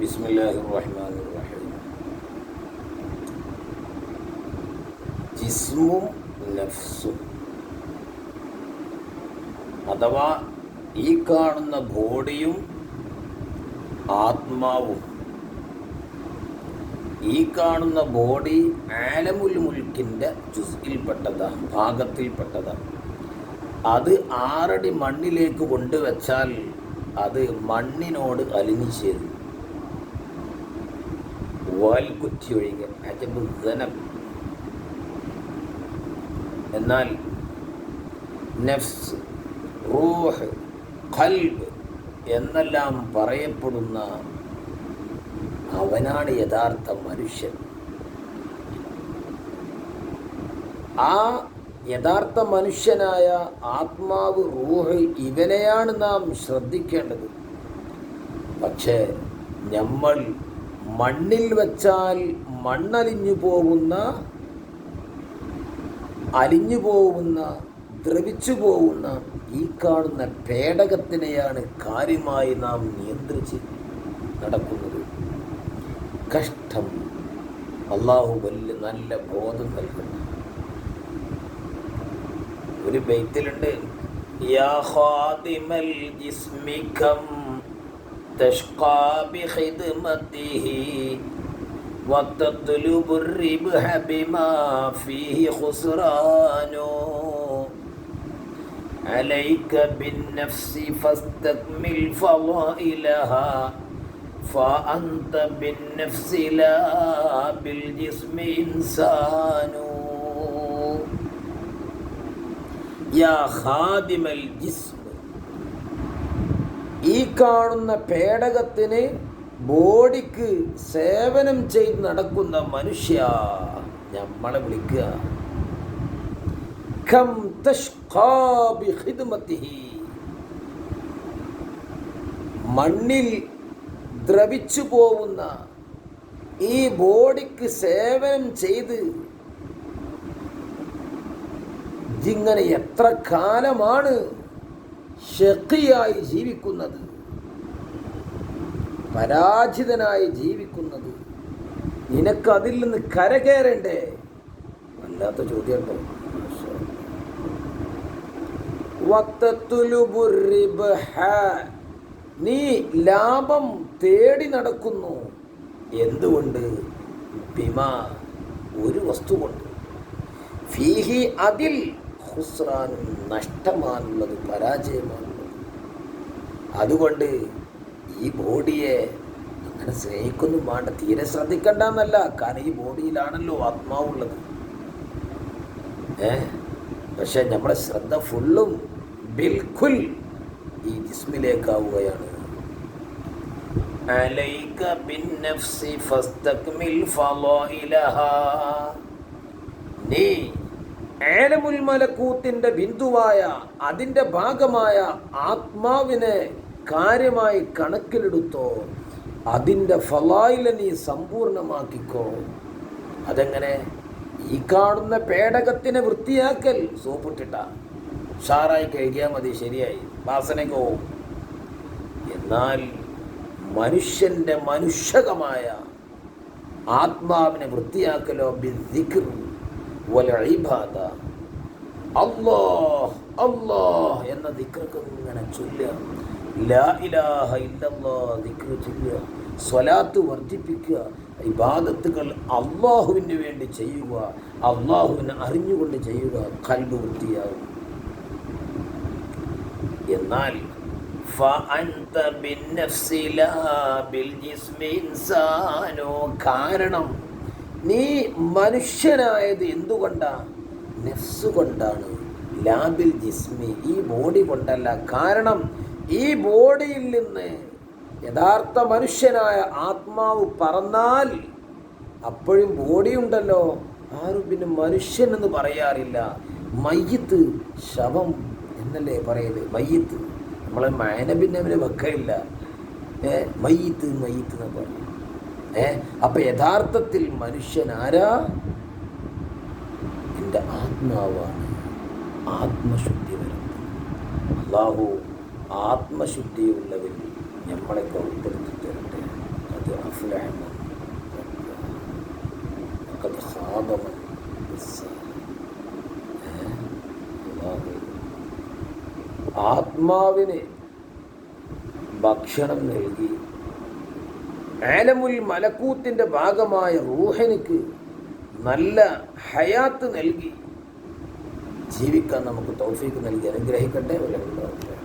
ബിസ്മില്ലാഹി റഹ്മാൻ റഹീം ജിസ്മും നഫ്സും. അഥവാ ഈ കാണുന്ന ബോഡിയും ആത്മാവും. ഈ കാണുന്ന ബോഡി ആലമുൽ മുൽക്കിന്റെ ജുസ്കിൽപ്പെട്ടതാണ് ഭാഗത്തിൽപ്പെട്ടതാണ് അത് ആറടി മണ്ണിലേക്ക് കൊണ്ടുവച്ചാൽ അത് മണ്ണിനോട് അലിഞ്ഞു ചേരും. വാൽക്കുറ്റി ഒഴികെ അജബ് ധനം എന്നാൽ നെഫ്സ് റൂഹ് ഖൽബ് എന്നെല്ലാം പറയപ്പെടുന്ന അവനാണ് യഥാർത്ഥ മനുഷ്യൻ. ആ യഥാർത്ഥ മനുഷ്യനായ ആത്മാവ് റൂഹ് ഇവനെയാണ് നാം ശ്രദ്ധിക്കേണ്ടത്. പക്ഷേ നമ്മൾ മണ്ണിൽ വെച്ചാൽ മണ്ണലിഞ്ഞു പോകുന്ന അലിഞ്ഞു പോകുന്ന ദ്രവിച്ചു പോകുന്ന ഈ കാണുന്ന പേടകത്തിനെയാണ് കാര്യമായി നാം നിയന്ത്രിച്ച് നടക്കുന്നത്. കഷ്ടം. അള്ളാഹു വലിയ നല്ല ബോധം നൽകുന്നു. ഒരു ബൈത്തിലുണ്ട്. യാ ഖാദിമൽ ജിസ്മി تشقى بخدمته وتطلب الربح بما فيه خسران. عليك بالنفس فاستكمل فضائلها فأنت بالنفس لا بالجسم إنسان. يا خادم الجسم ഈ കാണുന്ന പേടകത്തിന് ബോഡിക്ക് സേവനം ചെയ്ത് നടക്കുന്ന മനുഷ്യ. നമ്മളെ വിളിക്കുക. മണ്ണിൽ ദ്രവിച്ചു പോവുന്ന ഈ ബോഡിക്ക് സേവനം ചെയ്ത് ഇങ്ങനെ എത്ര കാലമാണ് ഷെക്കിയായി ജീവിക്കുന്നത്? പരാജിതനായി ജീവിക്കുന്നത്. നിനക്ക് അതിൽ നിന്ന് കരകയറണ്ടേ? വല്ലാത്ത ചോദ്യം നീ ലാഭം തേടി നടക്കുന്നു. എന്തുകൊണ്ട്? ബിമ ഒരു വസ്തു കൊണ്ട് ഫീഹി അതിൽ ഹുസ്രാനും നഷ്ടമാണുള്ളത് പരാജയമാണുള്ളത്. അതുകൊണ്ട് ഈ ബോഡിയെ അങ്ങനെ സ്നേഹിക്കൊന്നും വേണ്ട തീരെ ശ്രദ്ധിക്കണ്ട എന്നല്ല കാരണം ഈ ബോഡിയിലാണല്ലോ ആത്മാവുള്ളത് ഏ പക്ഷെ നമ്മുടെ ശ്രദ്ധ ഫുള്ളും ബിൽക്കുൽ ഈ ജിസ്മിലേക്കാവുകയാണ് عليك بالنفس فاستكمل فضائلها നീ ഏലമുൽ മലക്കൂത്തിന്റെ ബിന്ദുവായ അതിൻ്റെ ഭാഗമായ ആത്മാവിനെ കാര്യമായി കണക്കിലെടുത്തോ അതിന്റെ ഫലായില നീ സമ്പൂർണമാക്കിക്കോ. അതെങ്ങനെ? ഈ കാണുന്ന പേടകത്തിനെ വൃത്തിയാക്കൽ. സോപ്പിട്ടിട്ട. ഉഷാറായി കഴുകിയാൽ മതി ശരിയായി. വാസനയ്ക്ക്. എന്നാൽ മനുഷ്യന്റെ മനുഷ്യകമായ ആത്മാവിനെ വൃത്തിയാക്കലോ ഇബാദ അല്ലാഹ് അല്ലാഹ് എന്ന ദിക്റൊക്കെ ഇങ്ങനെ ചൊല്ലുക. ലാ ഇലാഹ സ്വലാത്ത് വർദ്ധിപ്പിക്കുക ഇബാദത്തുകൾ അള്ളാഹുവിന് വേണ്ടി ചെയ്യുക അള്ളാഹുവിനെ അറിഞ്ഞുകൊണ്ട് ചെയ്യുക കൽബ് വൃത്തിയാകും എന്നാൽ കാരണം നീ മനുഷ്യനായത് എന്തുകൊണ്ടാണ് നെഫ്സ് കൊണ്ടാണ്. ലാബിൽ ജിസ്മി ഈ ബോഡി കൊണ്ടല്ല. കാരണം ഈ ബോഡിയിൽ നിന്ന് യഥാർത്ഥ മനുഷ്യനായ ആത്മാവ് പറന്നാൽ അപ്പോഴും ബോഡി ഉണ്ടല്ലോ. ആരും പിന്നെ മനുഷ്യൻ എന്ന് പറയാറില്ല. മയ്യത്ത് ശവം എന്നല്ലേ പറയൽ മയ്യത്ത്. നമ്മളെ മയന പിന്നെ അവന് വെക്കയില്ല ഏ? മയ്യത്ത് മയ്യത്ത് എന്ന് പറയും ഏ? അപ്പൊ യഥാർത്ഥത്തിൽ മനുഷ്യൻ ആരാ? എന്റെ ആത്മാവാണ്. ആത്മശുദ്ധി വരുന്നത് അള്ളാഹു ആത്മശുദ്ധിയുള്ളവരിൽ നമ്മളെ ഉൾപ്പെടുത്തി അത് അഫ്ലഹമൻ ആത്മാവിന് ഭക്ഷണം നൽകി ആലമുൽ മലക്കൂത്തിന്റെ ഭാഗമായ റൂഹനിക്ക് നല്ല ഹയാത്ത് നൽകി ജീവിക്കാൻ നമുക്ക് തൗഫീക്ക് നൽകി അനുഗ്രഹിക്കട്ടെ വല്ല